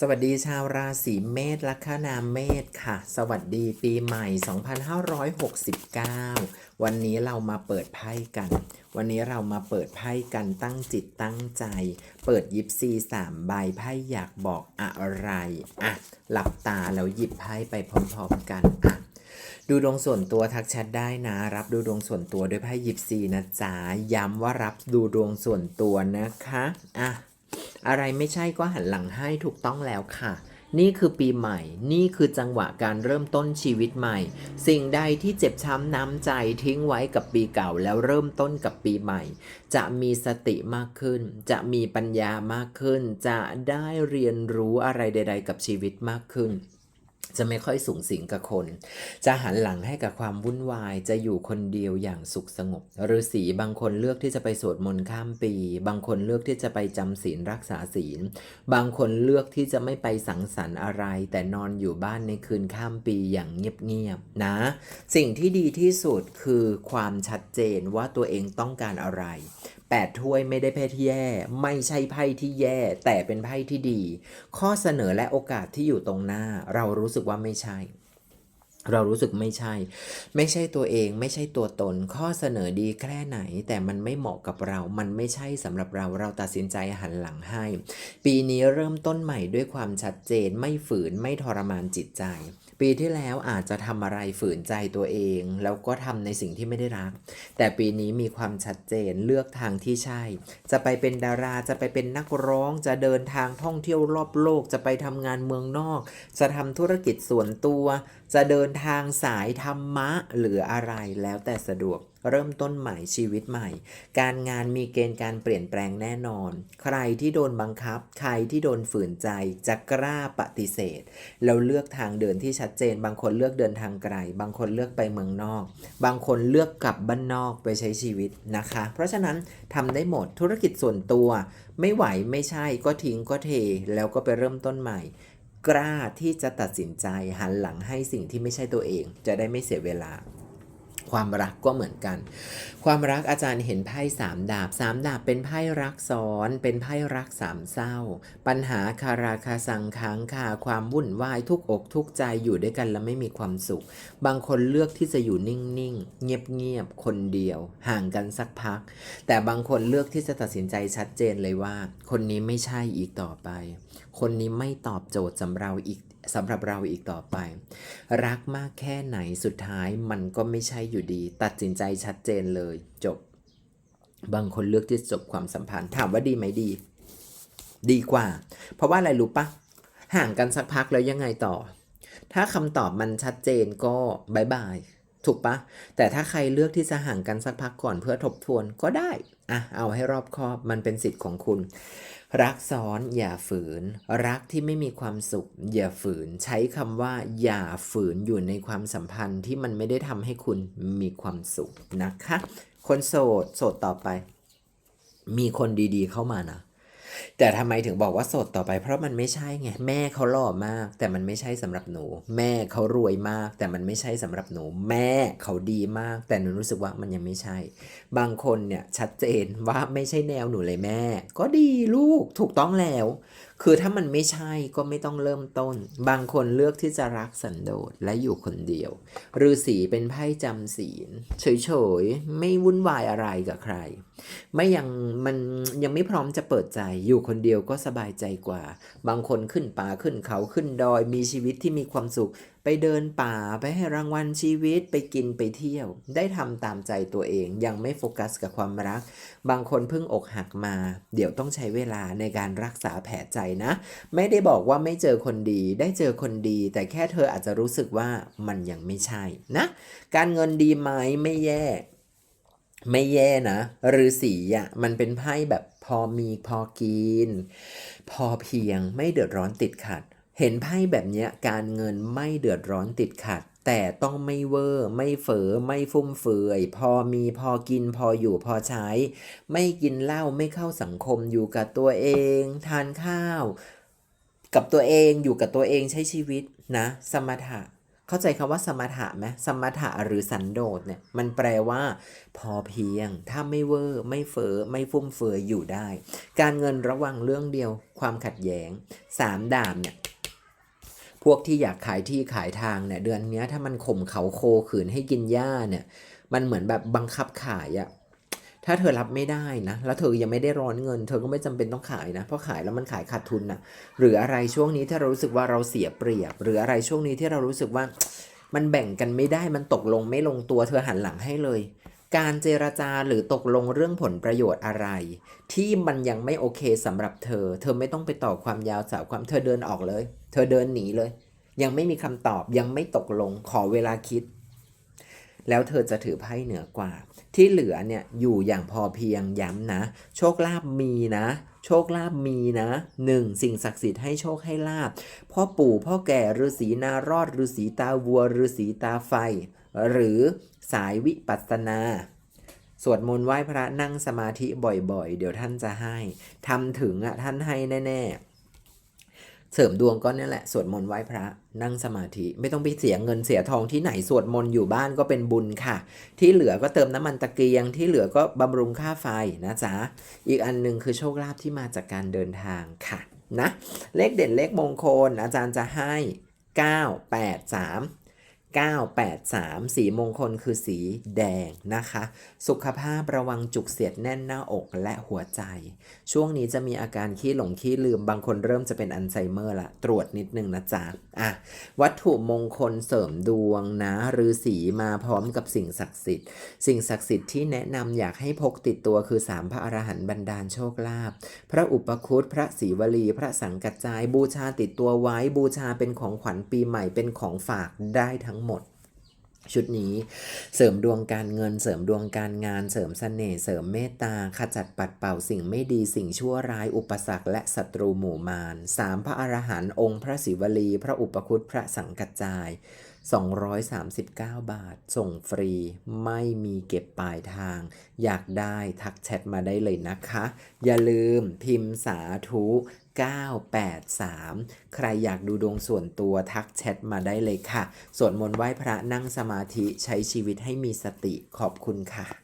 สวัสดีชาวราศีเมษลัคนาเมษค่ะ สวัสดีปีใหม่ 2569 วันนี้เรามาเปิดไพ่กัน วันนี้เรามาเปิดไพ่กันตั้งจิตตั้งใจ เปิดยิปซีสามใบไพ่อยากบอกอะไรอะหลับตาแล้วหยิบไพ่ไปพร้อมๆกันอะดูดวงส่วนตัวทักแชทได้นะ รับดูดวงส่วนตัวด้วยไพ่ยิปซีนะจ๊ะย้ำว่ารับดูดวงส่วนตัวนะคะอะ อะไรไม่ใช่ก็หันหลังให้ถูกต้องแล้วค่ะ นี่คือปีใหม่ นี่คือจังหวะการเริ่มต้นชีวิตใหม่ สิ่งใดที่เจ็บช้ำน้ำใจทิ้งไว้กับปีเก่าแล้วเริ่มต้นกับปีใหม่ จะมีสติมากขึ้น จะมีปัญญามากขึ้น จะได้เรียนรู้อะไรใด ๆ กับชีวิตมากขึ้น จะไม่ค่อยสูงสิงกับคน จะหันหลังให้กับความวุ่นวาย จะอยู่คนเดียวอย่างสุขสงบฤาษีบางคนเลือกที่จะไปสวดมนต์ข้ามปี บางคนเลือกที่จะไปจำศีลรักษาศีล บางคนเลือกที่จะไม่ไปสังสรรค์อะไร แต่นอนอยู่บ้านในคืนข้ามปีอย่างเงียบๆนะ สิ่งที่ดีที่สุดคือความชัดเจนว่าตัวเองต้องการอะไร แปดถ้วยไม่ได้ไพ่ที่แย่ ไม่ใช่ไพ่ที่แย่ แต่เป็นไพ่ที่ดี ข้อเสนอและโอกาสที่อยู่ตรงหน้า เรารู้สึกว่าไม่ใช่ เรารู้สึกไม่ใช่ ไม่ใช่ตัวเอง ไม่ใช่ตัวตน ข้อเสนอดีแค่ไหน แต่มันไม่เหมาะกับเรา มันไม่ใช่สำหรับเราเราตัดสินใจหันหลังให้ ปีนี้เริ่มต้นใหม่ด้วยความชัดเจนไม่ฝืนไม่ทรมานจิตใจ ปีที่แล้วอาจจะทำอะไรฝืนใจตัวเอง แล้วก็ทำในสิ่งที่ไม่ได้รัก แต่ปีนี้มีความชัดเจนเลือกทางที่ใช่ จะไปเป็นดาราจะไปเป็นนักร้อง จะเดินทางท่องเที่ยวรอบโลก จะไปทำงานเมืองนอก จะทำธุรกิจส่วนตัว จะเดินทางสายธรรมะหรืออะไรแล้วแต่สะดวก เริ่มต้นใหม่ชีวิตใหม่ การงานมีเกณฑ์การเปลี่ยนแปลงแน่นอน ใครที่โดนบังคับ ใครที่โดนฝืนใจจะกล้าปฏิเสธ แล้วเลือกทางเดินที่ชัดเจน บางคนเลือกเดินทางไกล บางคนเลือกไปเมืองนอก บางคนเลือกกลับบ้านนอกไปใช้ชีวิตนะคะ เพราะฉะนั้นทำได้หมดธุรกิจส่วนตัว ไม่ไหวไม่ใช่ก็ทิ้งก็เท แล้วก็ไปเริ่มต้นใหม่กล้าที่จะตัดสินใจหันหลังให้สิ่งที่ไม่ใช่ตัวเอง จะได้ไม่เสียเวลา ความรักก็เหมือนกัน ความรักอาจารย์เห็นไพ่สามดาบสามดาบเป็นไพ่รักซ้อน เป็นไพ่รักสามเศร้า ปัญหาคาราคาสังค้างคาความวุ่นวายทุกอกทุกใจอยู่ด้วยกันแล้วไม่มีความสุข บางคนเลือกที่จะอยู่นิ่งๆ เงียบๆ คนเดียว ห่างกันสักพัก แต่บางคนเลือกที่จะตัดสินใจชัดเจนเลยว่า คนนี้ไม่ใช่อีกต่อไป คนนี้ไม่ตอบโจทย์สำรับเราอีก สำหรับเราอีกต่อไป รักมากแค่ไหนสุดท้ายมันก็ไม่ใช่อยู่ดี ตัดสินใจชัดเจนเลยจบ บางคนเลือกที่จบความสัมพันธ์ถามว่าดีไหมดี ดีกว่า เพราะว่าอะไรรู้ปะห่างกันสักพักแล้วยังไงต่อ ถ้าคำตอบมันชัดเจนก็บายบายถูกปะแต่ถ้าใครเลือกที่จะห่างกันสักพักก่อนเพื่อทบทวนก็ได้ อะเอาให้รอบคอบมันเป็นสิทธิ์ของคุณ รักซ้อนอย่าฝืน รักที่ไม่มีความสุข อย่าฝืน ใช้คำว่า อย่าฝืนอยู่ในความสัมพันธ์ที่มันไม่ได้ทำให้คุณมีความสุขนะคะ คนโสดโสดต่อไป มีคนดีๆเข้ามานะ แต่ทำไมถึงบอกว่าโสดต่อไป เพราะมันไม่ใช่ไงแม่เขาหล่อมาก แต่มันไม่ใช่สำหรับหนู แม่เขารวยมาก แต่มันไม่ใช่สำหรับหนู แม่เขาดีมาก แต่หนูรู้สึกว่ามันยังไม่ใช่ บางคนเนี่ยชัดเจนว่าไม่ใช่แนวหนูเลยแม่ ก็ดีลูกถูกต้องแล้วคือถ้ามันไม่ใช่ก็ไม่ต้องเริ่มต้น บางคนเลือกที่จะรักสันโดษและอยู่คนเดียวฤาษีเป็นไพ่จำศีล เฉยๆ ไม่วุ่นวายอะไรกับใคร ไม่ยังมันยังไม่พร้อมจะเปิดใจอยู่คนเดียวก็สบายใจกว่า บางคนขึ้นป่าขึ้นเขาขึ้นดอยมีชีวิตที่มีความสุข ไปเดินป่าไปให้รางวัลชีวิตไปกินไปเที่ยว ได้ทำตามใจตัวเองยังไม่โฟกัสกับความรัก บางคนเพิ่งอกหักมา เดี๋ยวต้องใช้เวลาในการรักษาแผลใจนะ ไม่ได้บอกว่าไม่เจอคนดี ได้เจอคนดี แต่แค่เธออาจจะรู้สึกว่ามันยังไม่ใช่นะ การเงินดีไหมไม่แย่ไม่แย่นะฤาษีอะมันเป็นไพ่แบบพอมีพอกิน พอเพียงไม่เดือดร้อนติดขัด เห็นไพ่แบบนี้การเงินไม่เดือดร้อนติดขัด แต่ต้องไม่เวอร์ไม่เฟอไม่ฟุ่มเฟือย พอมีพอกินพออยู่พอใช้ ไม่กินเหล้าไม่เข้าสังคมอยู่กับตัวเอง ทานข้าว กับตัวเองอยู่กับตัวเองใช้ชีวิตนะ สมถะ เข้าใจคำว่าสมถะไหมสมถะหรือสันโดษเนี่ยมันแปลว่า พอเพียง ถ้าไม่เวอร์ไม่เฟอไม่ฟุ่มเฟือยอยู่ได้ การเงินระวังเรื่องเดียว ความขัดแย้งสามดาบเนี่ย พวกที่อยากขายที่ขายทางเนี่ยเดือนนี้ถ้ามันข่มเขาโคขืนให้กินหญ้าเนี่ยมันเหมือนแบบบังคับขายอะถ้าเธอรับไม่ได้นะ แล้วเธอยังไม่ได้ร้อนเงิน เธอก็ไม่จำเป็นต้องขายนะ เพราะขายแล้วมันขายขาดทุนนะหรืออะไรช่วงนี้ถ้าเรารู้สึกว่าเราเสียเปรียบ หรืออะไรช่วงนี้ที่เรารู้สึกว่ามันแบ่งกันไม่ได้ มันตกลงไม่ลงตัว เธอหันหลังให้เลย การเจรจาหรือตกลงเรื่องผลประโยชน์อะไร ที่มันยังไม่โอเคสำหรับเธอ เธอไม่ต้องไปต่อความยาวสาวความเธอเดินออกเลย เธอเดินหนีเลย ยังไม่มีคำตอบยังไม่ตกลงขอเวลาคิด แล้วเธอจะถือไพ่เหนือกว่า ที่เหลือเนี่ยอยู่อย่างพอเพียงย้ำนะ โชคลาภมีนะโชคลาภมีนะหนึ่งสิ่งศักดิ์สิทธิ์ให้โชคให้ลาบพ่อปู่พ่อแก่ฤาษีนารอดฤาษีตาวัวฤาษีตาไฟ หรือสายวิปัสสนา สวดมนต์ไหว้พระนั่งสมาธิบ่อยๆ เดี๋ยวท่านจะให้ทำถึงอะท่านให้แน่ๆ เสริมดวงก็นี่แหละ สวดมนต์ไหว้พระนั่งสมาธิไม่ต้องไปเสียเงินเสียทองที่ไหนสวดมนต์อยู่บ้านก็เป็นบุญค่ะ ที่เหลือก็เติมน้ำมันตะเกียง ที่เหลือก็บำรุงค่าไฟนะจ๊ะอีกอันหนึ่งคือโชคลาภที่มาจากการเดินทางค่ะนะเลขเด่นเลขมงคลอาจารย์จะให้ 9 8 3 983 สีมงคลคือสีแดงนะคะ สุขภาพระวังจุกเสียดแน่นหน้าอกและหัวใจ ช่วงนี้จะมีอาการขี้หลงขี้ลืมบางคนเริ่มจะเป็นอัลไซเมอร์ละตรวจนิดนึงนะจ๊ะอะวัตถุมงคลเสริมดวงนะฤาษีมาพร้อมกับสิ่งศักดิ์สิทธิ์ สิ่งศักดิ์สิทธิ์ที่แนะนำอยากให้พกติดตัวคือสามพระอรหันต์บรรดาลโชคลาภพระอุปคุตพระศรีวลี พระสังกัจจายบูชาติดตัวไว้บูชาเป็นของขวัญปีใหม่เป็นของฝากได้ทั้งหมด ชุดนี้เสริมดวงการเงิน เสริมดวงการงาน เสริมเสน่ห์เสริมเมตตาขจัดปัดเป่าสิ่งไม่ดีสิ่งชั่วร้ายอุปสรรคและศัตรูหมู่มารสามพระอรหันต์องค์พระศิวลี พระอุปคุตพระสังกัจจาย 239 บาท ส่งฟรี ไม่มีเก็บปลายทาง อยากได้ทักแชทมาได้เลยนะคะ อย่าลืมพิมพ์สาธุ 983 ใครอยากดูดวงส่วนตัวทักแชทมาได้เลยค่ะ สวดมนต์ไหว้พระนั่งสมาธิใช้ชีวิตให้มีสติขอบคุณค่ะ